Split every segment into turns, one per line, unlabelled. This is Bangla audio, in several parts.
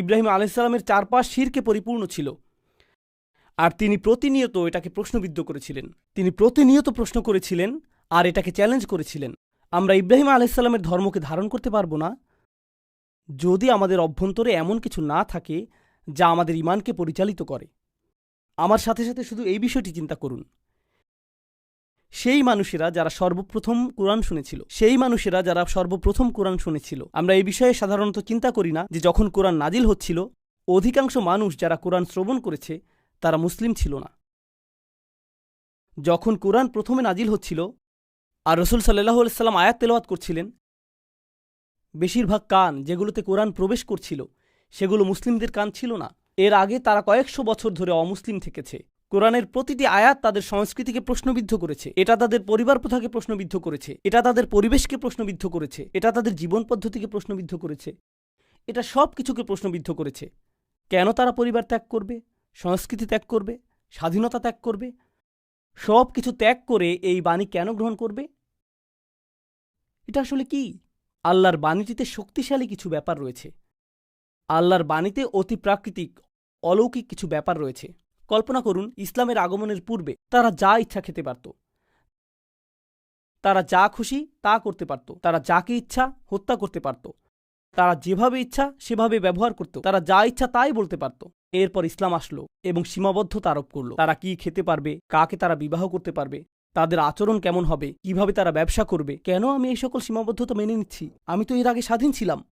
ইব্রাহিম আলাইসাল্লামের চারপাশ শিরকে পরিপূর্ণ ছিল। আর তিনি প্রতিনিয়ত এটাকে প্রশ্নবিদ্ধ করেছিলেন। তিনি প্রতিনিয়ত প্রশ্ন করেছিলেন আর এটাকে চ্যালেঞ্জ করেছিলেন। আমরা ইব্রাহিম আলাইসাল্লামের ধর্মকে ধারণ করতে পারব না। যদি আমাদের অভ্যন্তরে এমন কিছু না থাকে যা আমাদের ইমানকে পরিচালিত করে। আমার সাথে সাথে শুধু এই বিষয়টি চিন্তা করুন। সেই মানুষেরা যারা সর্বপ্রথম কোরআন শুনেছিল, সেই মানুষেরা যারা সর্বপ্রথম কোরআন শুনেছিল, আমরা এই বিষয়ে সাধারণত চিন্তা করি না যে যখন কোরআন নাজিল হচ্ছিল, অধিকাংশ মানুষ যারা কোরআন শ্রবণ করেছে, তারা মুসলিম ছিল না। যখন কোরআন প্রথমে নাজিল হচ্ছিল, আর রসুল সাল্লাহ সাল্লাম আয়াত তেলাওয়াত করছিলেন, বেশিরভাগ কান যেগুলোতে কোরআন প্রবেশ করছিল, সেগুলো মুসলিমদের কান ছিল না। এর আগে তারা কয়েকশো বছর ধরে অমুসলিম থেকেছে। কোরআনের প্রতিটি আয়াত তাদের সংস্কৃতিকে প্রশ্নবিদ্ধ করেছে। এটা তাদের পরিবার প্রথাকে প্রশ্নবিদ্ধ করেছে। এটা তাদের পরিবেশকে প্রশ্নবিদ্ধ করেছে। এটা তাদের জীবন পদ্ধতিকে প্রশ্নবিদ্ধ করেছে। এটা সব কিছুকে প্রশ্নবিদ্ধ করেছে। কেন তারা পরিবার ত্যাগ করবে? সংস্কৃতি ত্যাগ করবে? স্বাধীনতা ত্যাগ করবে? সব কিছু ত্যাগ করে এই বাণী কেন গ্রহণ করবে? এটা আসলে কি? আল্লাহর বাণীটিতে শক্তিশালী কিছু ব্যাপার রয়েছে। আল্লাহর বাণীতে অতি প্রাকৃতিক, অলৌকিক কিছু ব্যাপার রয়েছে। কল্পনা করুন, ইসলামের আগমনের পূর্বে তারা যা ইচ্ছা খেতে পারত। তারা যা খুশি তা করতে পারত। তারা যাকে ইচ্ছা হত্যা করতে পারত। তারা যেভাবে ইচ্ছা সেভাবে ব্যবহার করত। তারা যা ইচ্ছা তাই বলতে পারত। এরপর ইসলাম আসলো এবং সীমাবদ্ধতা আরোপ করল। তারা কি খেতে পারবে? কাকে তারা বিবাহ করতে পারবে? তাদের আচরণ কেমন হবে? কীভাবে তারা ব্যবসা করবে? কেন আমি এই সকল সীমাবদ্ধতা মেনে নিচ্ছি? আমি তো এর আগে স্বাধীন ছিলাম।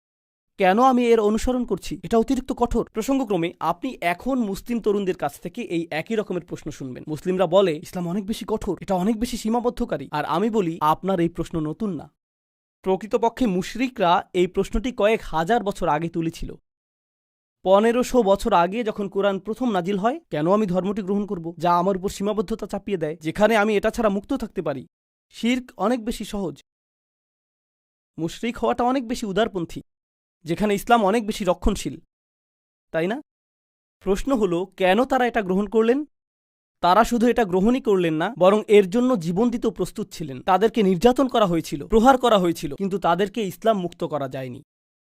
কেন আমি এর অনুসরণ করছি? এটা অতিরিক্ত কঠোর। প্রসঙ্গক্রমে আপনি এখন মুসলিম তরুণদের কাছ থেকে এই একই রকমের প্রশ্ন শুনবেন। মুসলিমরা বলে ইসলাম অনেক বেশি কঠোর এটা অনেক বেশি সীমাবদ্ধকারী। আর আমি বলি আপনার এই প্রশ্ন নতুন না। প্রকৃতপক্ষে মুশরিকরা এই প্রশ্নটি কয়েক হাজার বছর আগে তুলেছিল। পনেরোশো বছর আগে যখন কোরআন প্রথম নাজিল হয় কেন আমি ধর্মটি গ্রহণ করব? যা আমার উপর সীমাবদ্ধতা চাপিয়ে দেয়। যেখানে আমি এটা ছাড়া মুক্ত থাকতে পারি। শির্ক অনেক বেশি সহজ। মুশরিক হওয়াটা অনেক বেশি উদারপন্থী। যেখানে ইসলাম অনেক বেশি রক্ষণশীল তাই না? প্রশ্ন হলো কেন তারা এটা গ্রহণ করলেন? তারা শুধু এটা গ্রহণই করলেন না বরং এর জন্য জীবন দিতেও প্রস্তুত ছিলেন। তাদেরকে নির্যাতন করা হয়েছিল প্রহার করা হয়েছিল কিন্তু তাদেরকে ইসলাম মুক্ত করা যায়নি।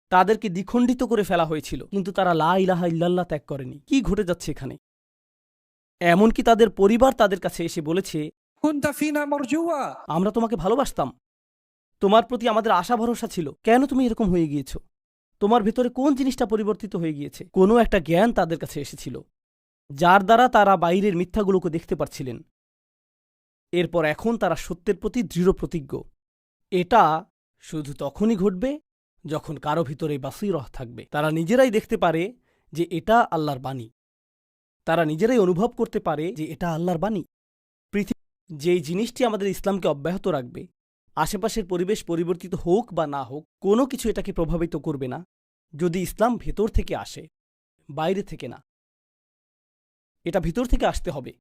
তাদেরকে দ্বিখণ্ডিত করে ফেলা হয়েছিল কিন্তু তারা লা ইলাহা ইল্লাল্লাহ ত্যাগ করেনি। কি ঘটে যাচ্ছে এখানে? এমনকি তাদের পরিবার তাদের কাছে এসে বলেছে আমরা তোমাকে ভালোবাসতাম। তোমার প্রতি আমাদের আশা ভরসা ছিল। কেন তুমি এরকম হয়ে গিয়েছো? তোমার ভেতরে কোন জিনিসটা পরিবর্তিত হয়ে গিয়েছে? কোনো একটা জ্ঞান তাদের কাছে এসেছিল, যার দ্বারা তারা বাইরের মিথ্যাগুলোকে দেখতে পারছিলেন। এরপর এখন তারা সত্যের প্রতি দৃঢ় প্রতিজ্ঞ। এটা শুধু তখনই ঘটবে যখন কারও ভিতরে বাসিরহ থাকবে। তারা নিজেরাই দেখতে পারে যে এটা আল্লাহর বাণী। তারা নিজেরাই অনুভব করতে পারে যে এটা আল্লাহর বাণী। পৃথিবী যেই জিনিসটি আমাদের ইসলামকে অব্যাহত রাখবে আশেপাশের পরিবেশ পরিবর্তিত হোক বা না হোক, কোনো কিছু এটাকে প্রভাবিত করবে না, যদি ইসলাম ভেতর থেকে আসে, বাইরে থেকে না। এটা ভিতর থেকে আসতে হবে।